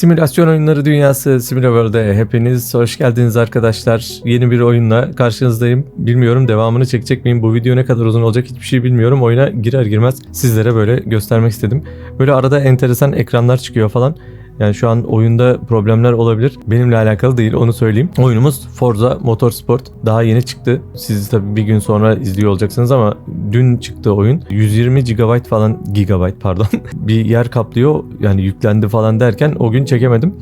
Simülasyon oyunları dünyası Simulaworld'e hepiniz hoş geldiniz arkadaşlar. Yeni bir oyunla karşınızdayım. Bilmiyorum devamını çekecek miyim? Bu video ne kadar uzun olacak hiçbir şey bilmiyorum. Oyuna girer girmez sizlere böyle göstermek istedim. Böyle arada enteresan ekranlar çıkıyor falan. Yani şu an oyunda problemler olabilir. Benimle alakalı değil onu söyleyeyim. Oyunumuz Forza Motorsport. Daha yeni çıktı. Siz tabii bir gün sonra izliyor olacaksınız ama dün çıktı oyun. 120 GB falan gigabyte pardon. bir yer kaplıyor. Yani yüklendi falan derken o gün çekemedim.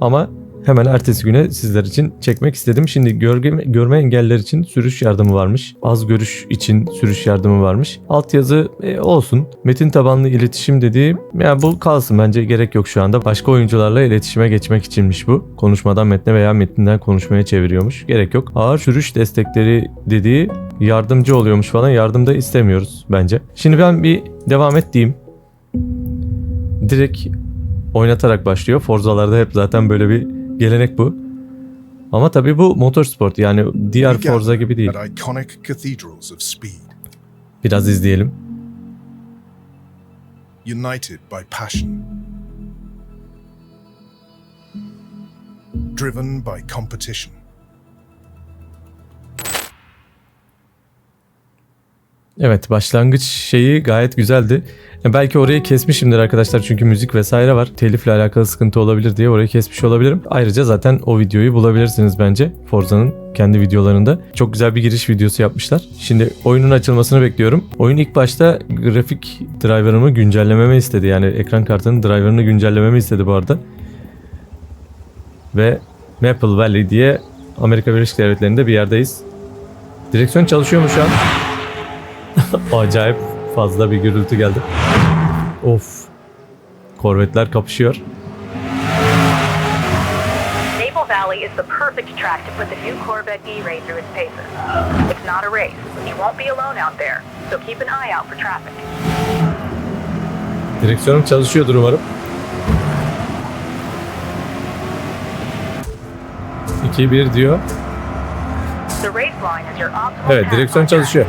Ama Hemen ertesi güne sizler için çekmek istedim. Şimdi görge, görme engeller için sürüş yardımı varmış. Az görüş için sürüş yardımı varmış. Altyazı e, olsun. Metin tabanlı iletişim dediği yani bu kalsın bence gerek yok şu anda. Başka oyuncularla iletişime geçmek içinmiş bu. Konuşmadan metne veya metinden konuşmaya çeviriyormuş. Gerek yok. Ağır sürüş destekleri dediği yardımcı oluyormuş falan. Yardım da istemiyoruz bence. Şimdi ben bir devam et diyeyim. Direkt oynatarak başlıyor. Forzalarda hep zaten böyle bir Gelenek bu. Ama tabii bu motorsport yani diğer Forza gibi değil. Biraz izleyelim. united by passion, driven by competition. Evet başlangıç şeyi gayet güzeldi. Belki orayı kesmişimdir arkadaşlar çünkü müzik vesaire var. Telifle alakalı sıkıntı olabilir diye orayı kesmiş olabilirim. Ayrıca zaten o videoyu bulabilirsiniz bence Forza'nın kendi videolarında. Çok güzel bir giriş videosu yapmışlar. Şimdi oyunun açılmasını bekliyorum. Oyun ilk başta grafik driver'ımı güncellememi istedi. Yani ekran kartının driver'ını güncellememi istedi bu arada. Ve Maple Valley diye Amerika Birleşik Devletleri'nde bir yerdeyiz. Direksiyon çalışıyor mu şu an? Acayip fazla bir gürültü geldi. Of. Korvetler kapışıyor. Maple Valley is the perfect track to put the new Corvette E-Ray through its paces. It's not a race. You won't be alone out there, so keep an eye out for traffic. Direksiyonum çalışıyordur umarım. 2-1 diyor. The race line is your optimal Evet, direksiyon çalışıyor.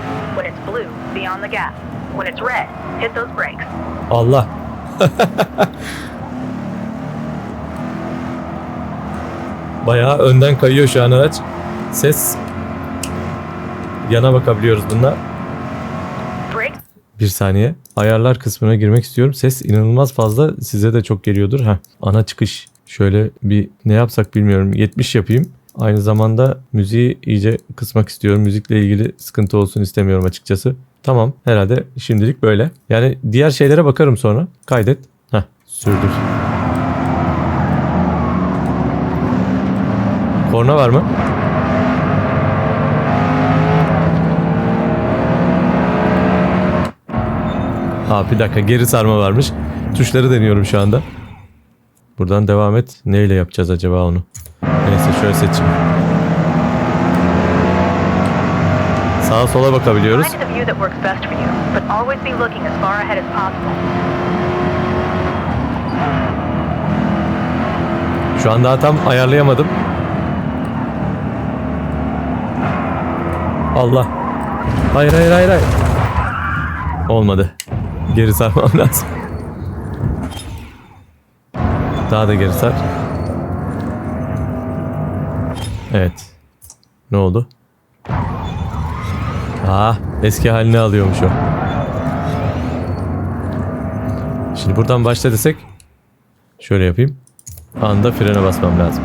Be on the gas. When it's red, hit those brakes. Allah. Bayağı önden kayıyor şu an araç. Ses yana bakabiliyoruz bununla. Bir saniye. Ayarlar kısmına girmek istiyorum. Ses inanılmaz fazla. Size de çok geliyordur. Heh, ana çıkış. Şöyle bir ne yapsak bilmiyorum. 70 yapayım. Aynı zamanda müziği iyice kısmak istiyorum. Müzikle ilgili sıkıntı olsun istemiyorum açıkçası. Tamam herhalde şimdilik böyle. Yani diğer şeylere bakarım sonra. Kaydet. Heh sürdür. Korna var mı? Aa bir dakika geri sarma varmış. Tuşları deniyorum şu anda. Buradan devam et. Neyle yapacağız acaba onu? Neyse şöyle seçeyim. Sağa sola bakabiliyoruz. find the view that works best for you, but always be looking as far ahead as possible. Şu an daha tam ayarlayamadım. Allah. Hayır hayır hayır hayır. Olmadı. Geri sarmam lazım. Daha da geri sar. Evet. Ne oldu? Ah, eski halini alıyormuş o. Şimdi buradan başla desek. Şöyle yapayım. Anda frene basmam lazım.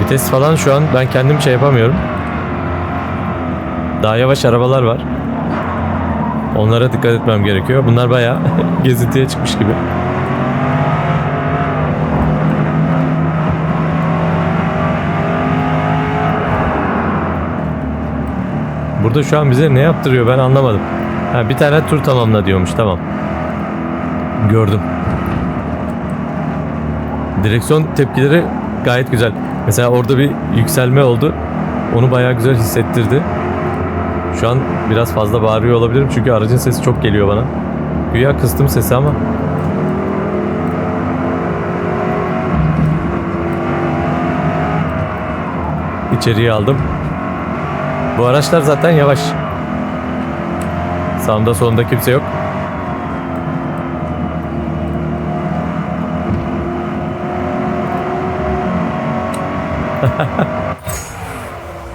Vites falan şu an ben kendim şey yapamıyorum. Daha yavaş arabalar var. Onlara dikkat etmem gerekiyor. Bunlar bayağı gezintiye çıkmış gibi. Burada şu an bize ne yaptırıyor ben anlamadım. Ha, bir tane tur tamamla diyormuş tamam. Gördüm. Direksiyon tepkileri gayet güzel. Mesela orada bir yükselme oldu. Onu bayağı güzel hissettirdi. Şu an biraz fazla bağırıyor olabilirim çünkü aracın sesi çok geliyor bana. Güya kıstım sesi ama. İçeriye aldım. Bu araçlar zaten yavaş. Sağımda solumda kimse yok.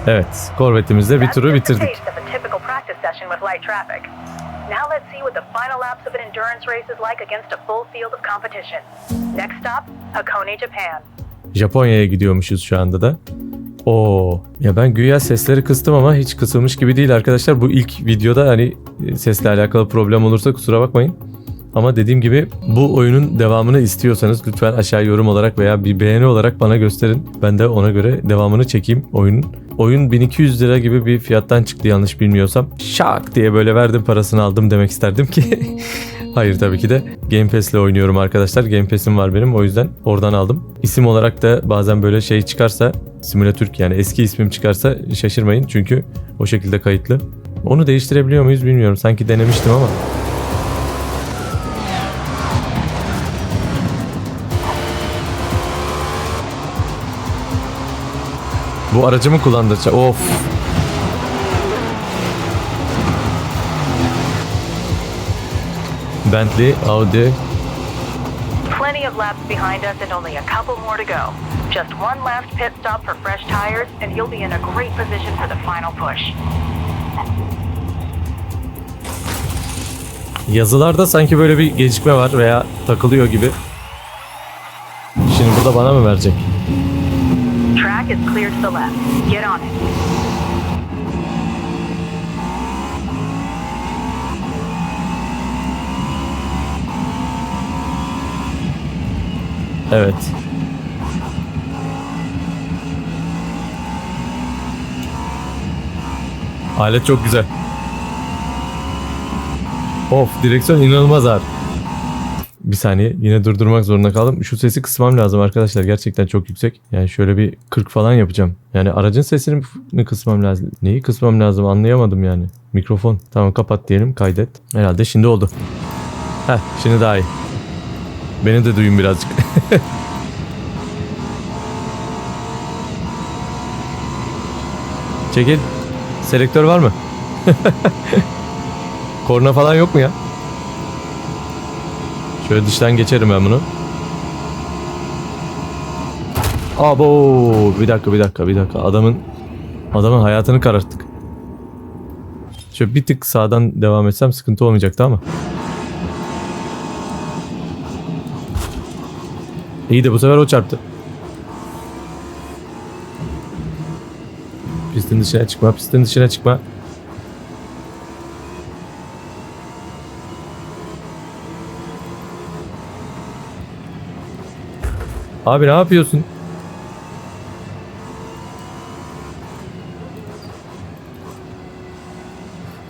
evet, korvetimizle bir turu bitirdik. taste of a typical practice session with light traffic. Now let's see what the final laps of an endurance race is like against a full field of competition. Next stop, Hakone, Japan. Japonya'ya gidiyormuşuz şu anda da. Oo, ya ben güya sesleri kıstım ama hiç kısılmış gibi değil arkadaşlar. Bu ilk videoda hani e, sesle alakalı problem olursa kusura bakmayın. Ama dediğim gibi bu oyunun devamını istiyorsanız lütfen aşağı yorum olarak veya bir beğeni olarak bana gösterin. Ben de ona göre devamını çekeyim oyunun. Oyun 1200 lira gibi bir fiyattan çıktı yanlış bilmiyorsam. Şak diye böyle verdim parasını aldım demek isterdim ki. Hayır tabii ki de Game Pass'le oynuyorum arkadaşlar. Game Pass'im var benim o yüzden oradan aldım. İsim olarak da bazen böyle şey çıkarsa Simülatürk yani eski ismim çıkarsa şaşırmayın çünkü o şekilde kayıtlı. Onu değiştirebiliyor muyuz bilmiyorum. Sanki denemiştim ama. Bu aracımı kullandıracak. Of. Bentley, Audi. Of laps behind us and only a couple more to go. Just one last pit stop for fresh tires, and you'll be in a great position for the final push. Yazılarda sanki böyle bir gecikme var veya takılıyor gibi. Şimdi bu da bana mı verecek? Track is clear to the left. Get on it. Evet. Alet çok güzel. Of direksiyon inanılmaz ağır. Bir saniye yine durdurmak zorunda kaldım. Şu sesi kısmam lazım arkadaşlar. Gerçekten çok yüksek. Yani şöyle bir 40 falan yapacağım. Yani aracın sesini mi kısmam lazım? Neyi kısmam lazım anlayamadım yani. Mikrofon. Tamam kapat diyelim kaydet. Herhalde şimdi oldu. Heh şimdi daha iyi. Beni de duyun birazcık. Çekil. Selektör var mı? Korna falan yok mu ya? Şöyle dıştan geçerim ben bunu. Abo bir dakika bir dakika bir dakika adamın adamın hayatını kararttık. Şöyle bir tık sağdan devam etsem sıkıntı olmayacaktı ama. İyi de bu sefer o çarptı. Pistin dışına çıkma, pistin dışına çıkma. Abi ne yapıyorsun?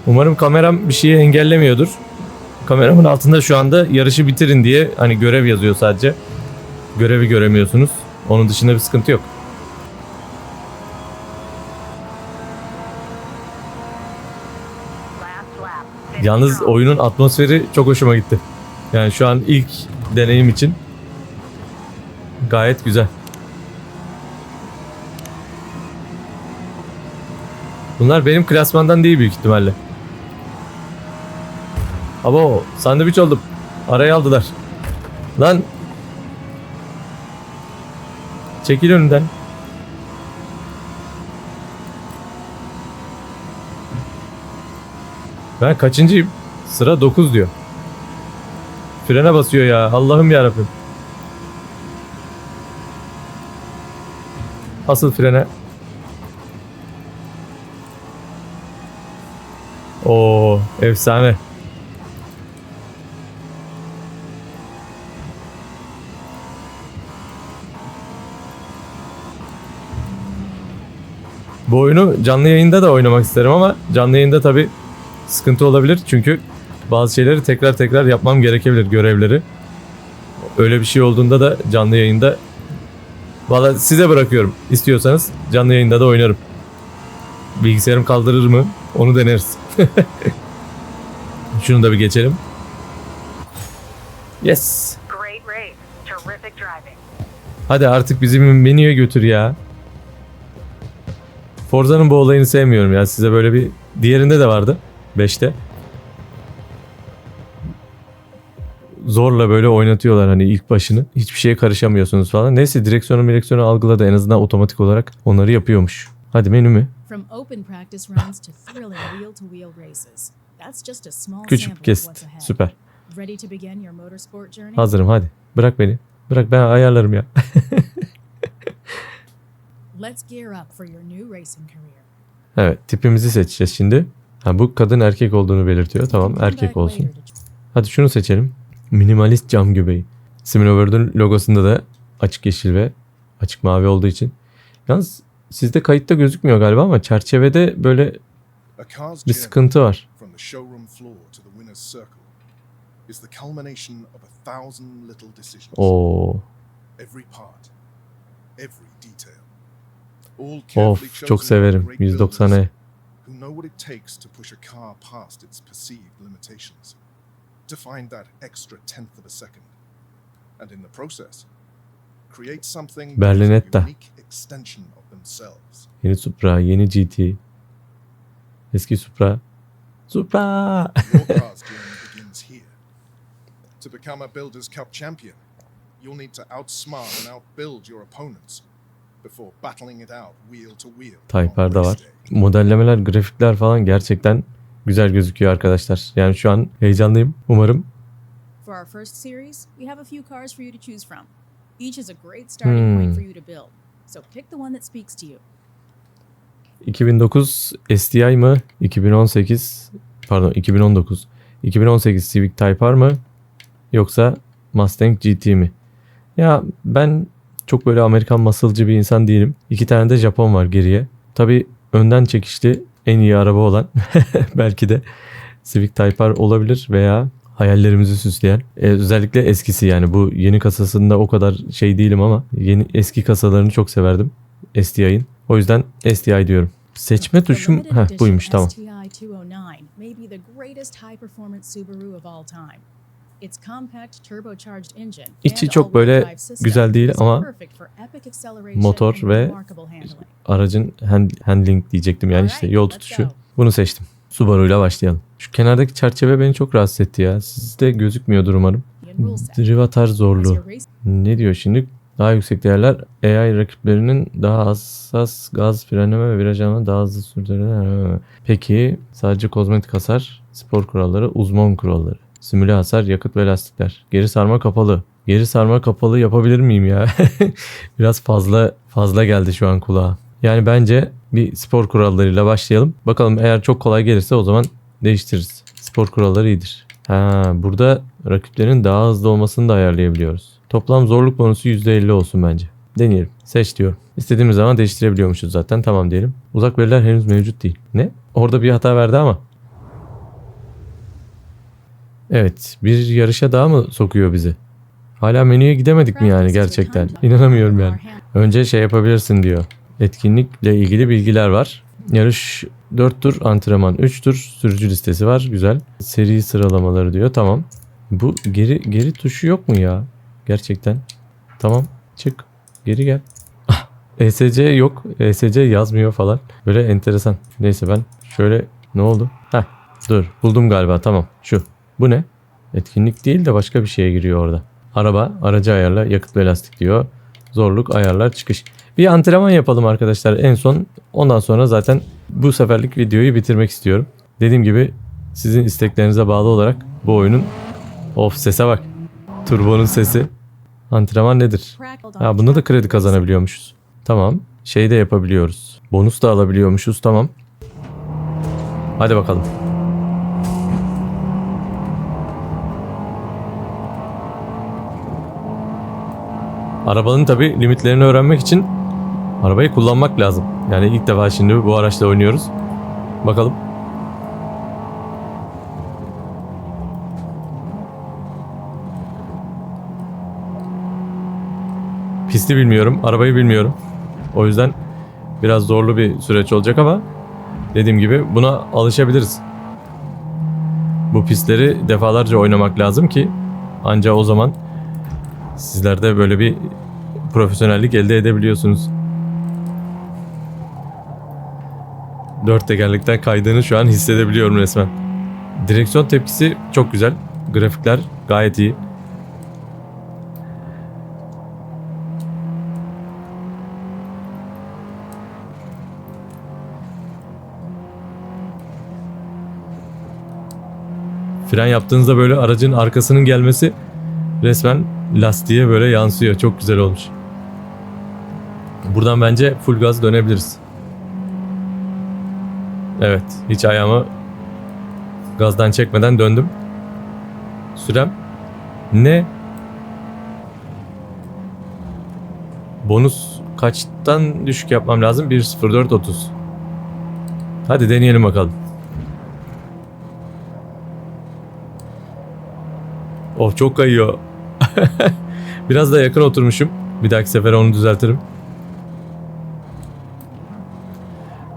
Umarım kameram bir şeyi engellemiyordur. Kameramın altında şu anda yarışı bitirin diye hani görev yazıyor sadece. Görevi göremiyorsunuz. Onun dışında bir sıkıntı yok. Yalnız oyunun atmosferi çok hoşuma gitti. Yani şu an ilk deneyim için gayet güzel. Bunlar benim klasmandan değil büyük ihtimalle. Abo sandviç oldum. Araya aldılar. Lan. Çekil önünden. Ben kaçıncıyım? Sıra 9 diyor. Frene basıyor ya. Allah'ım yarabbim. Asıl frene. Oo, efsane. Bu oyunu canlı yayında da oynamak isterim ama canlı yayında tabi sıkıntı olabilir. Çünkü bazı şeyleri tekrar tekrar yapmam gerekebilir görevleri. Öyle bir şey olduğunda da canlı yayında Valla size bırakıyorum. İstiyorsanız canlı yayında da oynarım. Bilgisayarım kaldırır mı? Onu deneriz. Şunu da bir geçelim. Yes. Great race. Terrific driving. Hadi artık bizi menüye götür ya. Forza'nın bu olayını sevmiyorum ya. Size böyle bir... Diğerinde de vardı. 5'te. zorla böyle oynatıyorlar hani ilk başını. Hiçbir şeye karışamıyorsunuz falan. Neyse direksiyonu direksiyonu algıladı en azından otomatik olarak onları yapıyormuş. Hadi menü mü? Küçük of kesit. Süper. Hazırım hadi. Bırak beni. Bırak ben ayarlarım ya. Let's gear up for your new racing career. Evet tipimizi seçeceğiz şimdi. Ha, bu kadın erkek olduğunu belirtiyor. Tamam erkek olsun. Hadi şunu seçelim. Minimalist cam göbeği. Siminoworld'un logosunda da açık yeşil ve açık mavi olduğu için. Yalnız sizde kayıtta gözükmüyor galiba ama çerçevede böyle bir sıkıntı var. Oo. Every part, every detail. Of çok severim. great 190 builders E. who know what it takes to find that extra tenth of a second, and in the process, create something Berlinetta. Yeni Supra, yeni GT. Eski Supra. Supra! To become a Builders' Cup champion, you'll need to outsmart and outbuild your opponents Type-R da race var. Modellemeler, grafikler falan gerçekten güzel gözüküyor arkadaşlar. Yani şu an heyecanlıyım. Umarım For our first series, we have a few cars for you to choose from. Each is a great starting Hmm. point for you to build. So pick the one that speaks to you. 2009 STI mı? 2018 pardon 2019. 2018 Civic Type-R mı? Yoksa Mustang GT mi? Ya ben çok böyle Amerikan muscle'cı bir insan değilim. İki tane de Japon var geriye. Tabi önden çekişli en iyi araba olan belki de Civic Type-R olabilir veya hayallerimizi süsleyen. E, özellikle eskisi yani bu yeni kasasında o kadar şey değilim ama yeni eski kasalarını çok severdim STI'nin. O yüzden STI diyorum. Seçme tuşum heh, buymuş tamam. İçi çok böyle güzel değil ama motor ve. Aracın hand- handling diyecektim yani işte yol tutuşu. Bunu seçtim. Subaru ile başlayalım. Şu kenardaki çerçeve beni çok rahatsız etti ya. Sizde gözükmüyordur umarım. Drivatar zorluğu. Ne diyor şimdi? Daha yüksek değerler AI rakiplerinin daha hassas gaz frenleme ve viraj alma daha hızlı sürdürülen. Peki sadece kozmetik hasar, spor kuralları, uzman kuralları. Simüle hasar, yakıt ve lastikler. Geri sarma kapalı. Geri sarma kapalı yapabilir miyim ya? Biraz fazla fazla geldi şu an kulağa. Yani bence bir spor kurallarıyla başlayalım. Bakalım eğer çok kolay gelirse o zaman değiştiririz. Spor kuralları iyidir. Ha, burada rakiplerin daha hızlı olmasını da ayarlayabiliyoruz. Toplam zorluk bonusu %50 olsun bence. Deneyelim. Seç diyorum. İstediğimiz zaman değiştirebiliyormuşuz zaten. Tamam diyelim. Uzak veriler henüz mevcut değil. Ne? Orada bir hata verdi ama. Evet. Bir yarışa daha mı sokuyor bizi? Hala menüye gidemedik mi yani gerçekten? İnanamıyorum yani. Önce şey yapabilirsin diyor. Etkinlikle ilgili bilgiler var. Yarış 4 tur, antrenman 3 tur, sürücü listesi var. Güzel. Seri sıralamaları diyor. Tamam. Bu geri geri tuşu yok mu ya? Gerçekten. Tamam. Çık. Geri gel. Ah, ESC yok. ESC yazmıyor falan. Böyle enteresan. Neyse ben şöyle ne oldu? Heh. Dur. Buldum galiba. Tamam. Şu. Bu ne? Etkinlik değil de başka bir şeye giriyor orada. Araba, aracı ayarla, yakıt ve lastik diyor. Zorluk, ayarlar, çıkış. Bir antrenman yapalım arkadaşlar en son. Ondan sonra zaten bu seferlik videoyu bitirmek istiyorum. Dediğim gibi sizin isteklerinize bağlı olarak bu oyunun of sese bak. Turbonun sesi. Antrenman nedir? Ha bunda da kredi kazanabiliyormuşuz. Tamam. Şey de yapabiliyoruz. Bonus da alabiliyormuşuz. Tamam. Hadi bakalım. Arabanın tabi limitlerini öğrenmek için arabayı kullanmak lazım. Yani ilk defa şimdi bu araçla oynuyoruz. Bakalım. Pisti bilmiyorum, arabayı bilmiyorum. O yüzden biraz zorlu bir süreç olacak ama dediğim gibi buna alışabiliriz. Bu pistleri defalarca oynamak lazım ki anca o zaman Sizler de böyle bir profesyonellik elde edebiliyorsunuz. Dört tekerlekten kaydığını şu an hissedebiliyorum resmen. Direksiyon tepkisi çok güzel. Grafikler gayet iyi. Fren yaptığınızda böyle aracın arkasının gelmesi resmen lastiğe böyle yansıyor. Çok güzel olmuş. Buradan bence full gaz dönebiliriz. Evet, hiç ayağımı gazdan çekmeden döndüm. Sürem ne? Bonus kaçtan düşük yapmam lazım? 1.04.30. Hadi deneyelim bakalım. Oh çok kayıyor. Biraz da yakın oturmuşum. Bir dahaki sefere onu düzeltirim.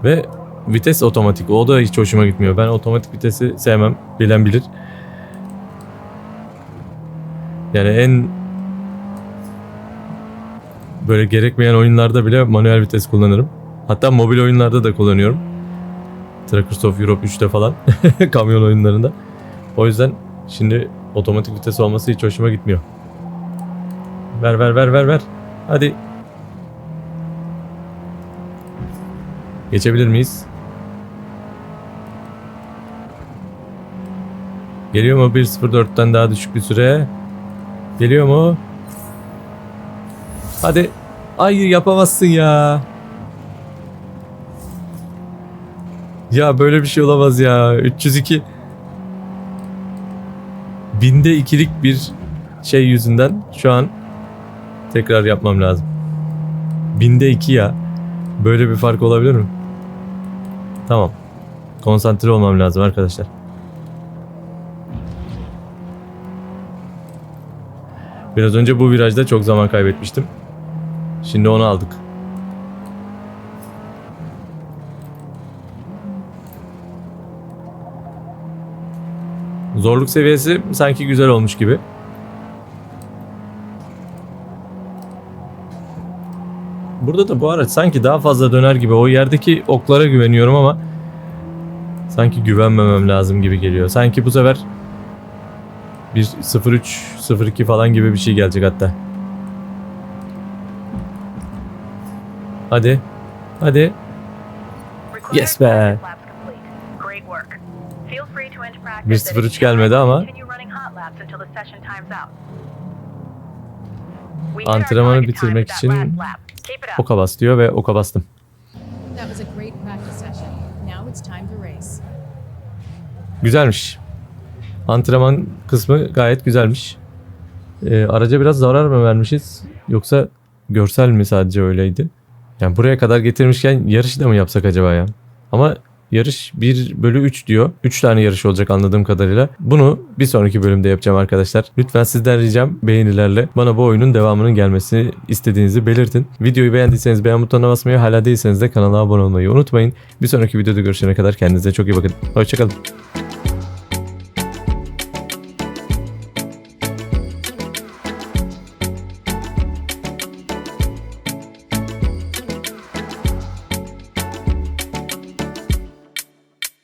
Ve vites otomatik. O da hiç hoşuma gitmiyor. Ben otomatik vitesi sevmem. Bilen bilir. Yani en böyle gerekmeyen oyunlarda bile manuel vites kullanırım. Hatta mobil oyunlarda da kullanıyorum. Truckers of Europe 3'te falan. Kamyon oyunlarında. O yüzden şimdi otomatik vites olması hiç hoşuma gitmiyor. Ver ver ver ver ver. Hadi. Geçebilir miyiz? Geliyor mu 1.04'ten daha düşük bir süre? Geliyor mu? Hadi. Ay yapamazsın ya. Ya böyle bir şey olamaz ya. 302. Binde ikilik bir şey yüzünden şu an tekrar yapmam lazım. Binde iki ya. Böyle bir fark olabilir mi? Tamam. Konsantre olmam lazım arkadaşlar. Biraz önce bu virajda çok zaman kaybetmiştim. Şimdi onu aldık. Zorluk seviyesi sanki güzel olmuş gibi. Burada da bu araç sanki daha fazla döner gibi. O yerdeki oklara güveniyorum ama sanki güvenmemem lazım gibi geliyor. Sanki bu sefer bir 0.3 0.2 falan gibi bir şey gelecek hatta. Hadi. Hadi. Yes be. practice laps complete. Great work. Feel free to end practice at 1-0-3 any time gelmedi ama- Antrenmanı bitirmek için Oka bas diyor ve oka bastım. Güzelmiş. Antrenman kısmı gayet güzelmiş. Ee, araca biraz zarar mı vermişiz? Yoksa görsel mi sadece öyleydi? Yani buraya kadar getirmişken yarışı da mı yapsak acaba ya? Ama yarış 1 bölü 3 diyor. 3 tane yarış olacak anladığım kadarıyla. Bunu bir sonraki bölümde yapacağım arkadaşlar. Lütfen sizden ricam beğenilerle bana bu oyunun devamının gelmesini istediğinizi belirtin. Videoyu beğendiyseniz beğen butonuna basmayı hala değilseniz de kanala abone olmayı unutmayın. Bir sonraki videoda görüşene kadar kendinize çok iyi bakın. Hoşçakalın.